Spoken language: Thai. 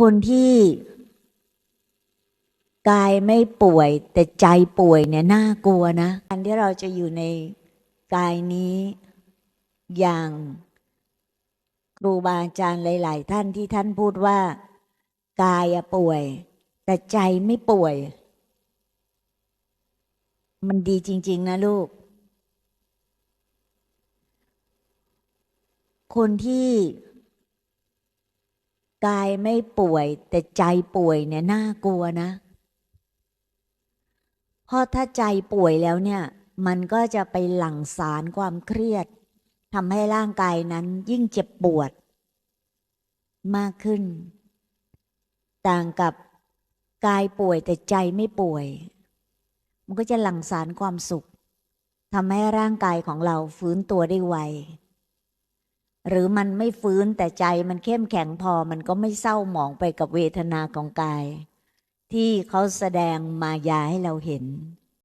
คนที่กายไม่ป่วย แต่ใจป่วยเนี่ยน่ากลัวนะการที่เราจะอยู่ในกายนี้อย่างครูบาอาจารย์หลาย ๆ ท่านที่ท่านพูดว่า กายป่วย แต่ใจไม่ป่วย มันดีจริง ๆ นะลูก คนที่ กายไม่ป่วย แต่ใจป่วยเนี่ยน่ากลัวนะเพราะถ้าใจป่วยแล้วเนี่ย มันก็จะไปหลั่งสารความเครียดทำให้ร่างกายนั้นยิ่งเจ็บปวด มากขึ้น ต่างกับกายป่วยแต่ใจไม่ป่วย มันก็จะหลั่งสารความสุขทำให้ร่างกายของเราฟื้นตัวได้ไว หรือมันไม่ฟื้นแต่ใจมันเข้มแข็งพอมันก็ไม่เศร้าหมองไปกับเวทนาของกาย ที่เขาแสดงมายาให้เราเห็น